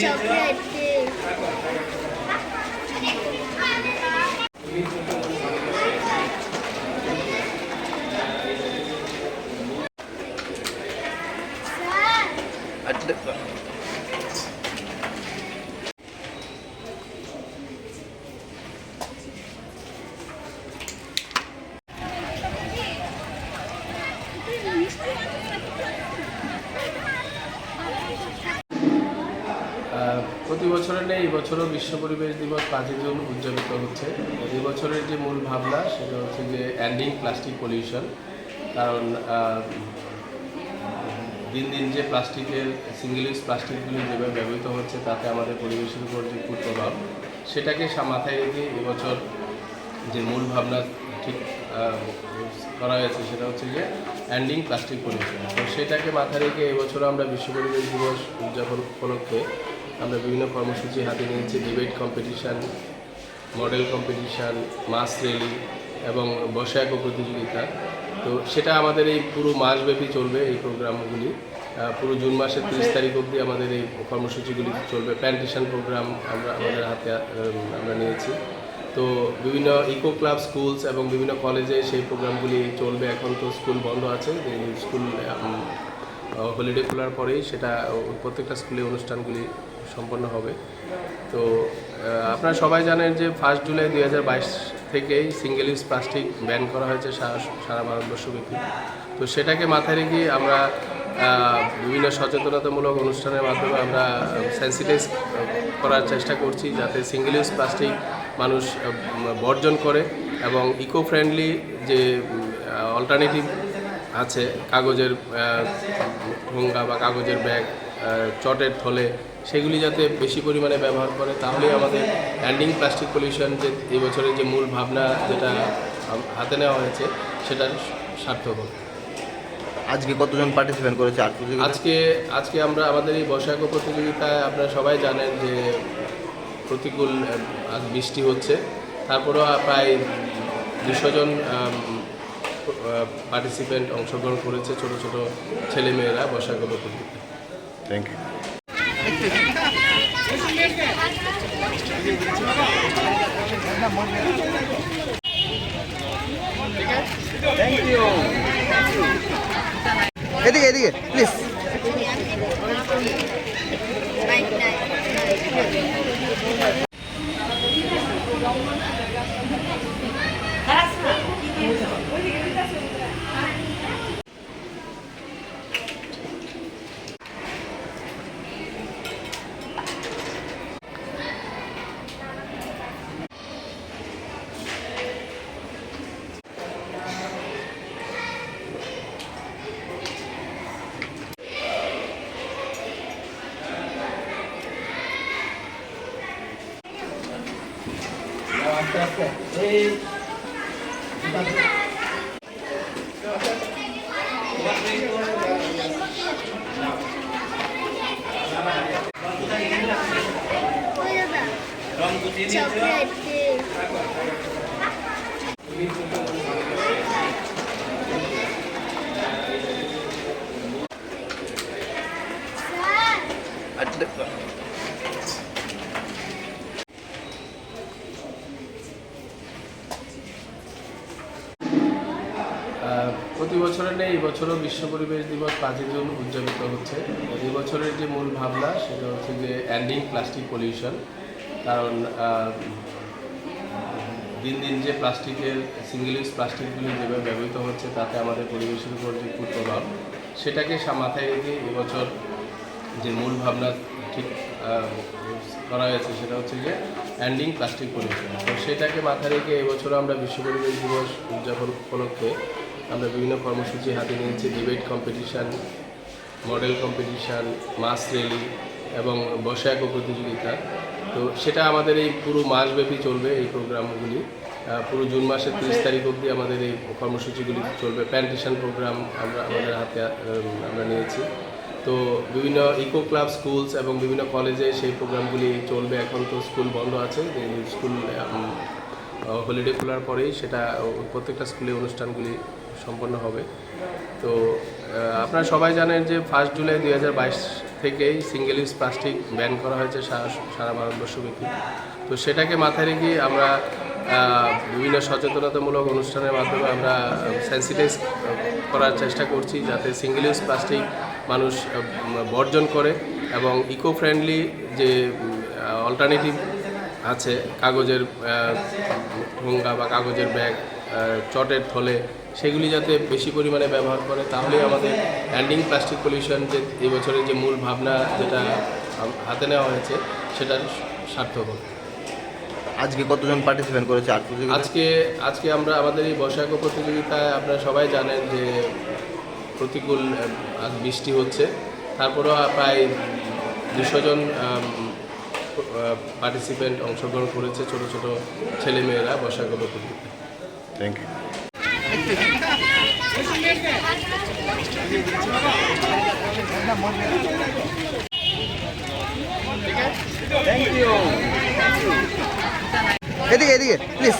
Chocolate. প্রতি বছরের নেই এই বিশ্ব পরিবেশ দিবস পাঁচই জুন উদযাপিত হচ্ছে। এই বছরের যে মূল ভাবনা, সেটা হচ্ছে যে অ্যান্ডিং প্লাস্টিক পলিউশন কারণ দিন দিন যে প্লাস্টিকের সিঙ্গেল ইউজ প্লাস্টিকগুলি যেভাবে ব্যবহৃত হচ্ছে, তাতে আমাদের পরিবেশের উপর যে কুপ্রভাব, সেটাকে মাথায় রেখে এবছর যে মূল ভাবনা ঠিক করা হয়েছে, সেটা হচ্ছে যে অ্যান্ডিং প্লাস্টিক পলিউশন তো সেটাকে মাথায় রেখে এবছর আমরা বিশ্ব পরিবেশ দিবস উদযাপন উপলক্ষে আমরা বিভিন্ন কর্মসূচি হাতে নিয়েছি debate competition model competition mass rally এবং বসায়ক প্রতিযোগিতা। তো সেটা আমাদের এই পুরো মাসব্যাপী চলবে এই প্রোগ্রামগুলি। পুরো জুন মাসের তিরিশ তারিখ অবধি আমাদের এই কর্মসূচিগুলি চলবে। প্যান্টেশন প্রোগ্রাম আমরা আমাদের হাতে আমরা নিয়েছি। তো বিভিন্ন ইকো ক্লাব স্কুলস এবং বিভিন্ন কলেজে সেই প্রোগ্রামগুলি চলবে। এখন তো স্কুল বন্ধ আছে স্কুল হলিডে খোলার পরেই সেটা প্রত্যেকটা স্কুলে অনুষ্ঠানগুলি সম্পন্ন হবে। তো আপনারা সবাই জানেন যে ফার্স্ট জুলাই দুই হাজার বাইশ থেকেই সিঙ্গেল ইউজ প্লাস্টিক ব্যান করা হয়েছে সারা ভারতবর্ষব্যাপী। তো সেটাকে মাথায় রেখে আমরা বিভিন্ন সচেতনতামূলক অনুষ্ঠানের মাধ্যমে আমরা সেন্সিটাইজ করার চেষ্টা করছি যাতে সিঙ্গেল ইউজ প্লাস্টিক মানুষ বর্জন করে এবং ইকো ফ্রেন্ডলি যে অল্টারনেটিভ আছে, কাগজের ঠোঙ্গা বা কাগজের ব্যাগ চটের থলে সেগুলি যাতে বেশি পরিমাণে ব্যবহার করে তাহলেই আমাদের এন্ডিং প্লাস্টিক পলিউশন যে এই বছরের যে মূল ভাবনা যেটা হাতে নেওয়া হয়েছে সেটা সার্থক হবে। আজকে কতজন পার্টিসিপেন্ট করেছে আর্ট আজকে আজকে আমরা আমাদের এই বৈশাখ প্রতিযোগিতায় আপনারা সবাই জানেন যে প্রতিকূল আজ বৃষ্টি হচ্ছে। তারপরেও প্রায় দুশো জন পার্টিসিপেন্ট অংশগ্রহণ করেছে ছোট ছোট ছেলেমেয়েরা বৈশাখ প্রতিযোগিতায়। থ্যাংক ইউ এদিকে এদিকে প্লিজ আস্তে আস্তে এই প্রতি বছরের নেই এই বছরও বিশ্ব পরিবেশ দিবস পাঁচই জুন উদযাপিত হচ্ছে। এই বছরের যে মূল ভাবনা সেটা হচ্ছে যে অ্যান্ডিং প্লাস্টিক পলিউশন কারণ দিন দিন যে প্লাস্টিকের সিঙ্গেল ইউজ প্লাস্টিকগুলি যেভাবে ব্যবহৃত হচ্ছে, তাতে আমাদের পরিবেশের উপর যে কুপ্রভাব, সেটাকে মাথায় রেখে এবছর যে মূল ভাবনা ঠিক করা হয়েছে সেটা হচ্ছে যে অ্যান্ডিং প্লাস্টিক পলিউশন তো সেটাকে মাথায় রেখে এবছর আমরা বিশ্ব পরিবেশ দিবস উদযাপন উপলক্ষে আমরা বিভিন্ন কর্মসূচি হাতে নিয়েছি debate competition model competition mass rally এবং বসায়ক প্রতিযোগিতা। তো সেটা আমাদের এই পুরো মাসব্যাপী চলবে এই প্রোগ্রামগুলি। পুরো জুন মাসের তিরিশ তারিখ অবধি আমাদের এই কর্মসূচিগুলি চলবে। প্যান্টেশন প্রোগ্রাম আমরা আমাদের হাতে আমরা নিয়েছি। তো বিভিন্ন ইকো ক্লাব স্কুলস এবং বিভিন্ন কলেজে সেই প্রোগ্রামগুলি চলবে। এখন তো স্কুল বন্ধ আছে স্কুল হলিডে খোলার পরেই সেটা প্রত্যেকটা স্কুলে অনুষ্ঠানগুলি সম্পন্ন হবে। তো আপনারা সবাই জানেন যে ফার্স্ট জুলাই দুই হাজার বাইশ থেকেই সিঙ্গেল ইউজ প্লাস্টিক ব্যান করা হয়েছে সারা ভারতবর্ষব্যাপী তো সেটাকে মাথায় রেখে আমরা বিভিন্ন সচেতনতামূলক অনুষ্ঠানের মাধ্যমে আমরা সেন্সিটাইজ করার চেষ্টা করছি যাতে সিঙ্গেল ইউজ প্লাস্টিক মানুষ বর্জন করে এবং ইকো ফ্রেন্ডলি যে অল্টারনেটিভ আছে, কাগজের ঠোঙ্গা বা কাগজের ব্যাগ চটের থলে সেগুলি যাতে বেশি পরিমাণে ব্যবহার করে তাহলে আমাদের হ্যান্ডিং প্লাস্টিক পলিউশন যে এবছরের যে মূল ভাবনা যেটা হাতে নেওয়া হয়েছে সেটা সার্থক হবে। আজকে কতজন পার্টিসিপেন্ট করেছে আর্ট প্রতিযোগিতা আজকে আজকে আমরা আমাদের এই বৈশাখ প্রতিযোগিতায় আপনারা সবাই জানেন যে প্রতিকূল আজ বৃষ্টি হচ্ছে। তারপরেও প্রায় দুশো জন পার্টিসিপেন্ট অংশগ্রহণ করেছে ছোট ছোট ছেলেমেয়েরা বৈশাখ প্রতিযোগিতায়। থ্যাংক ইউ এদিকে এদিকে প্লিজ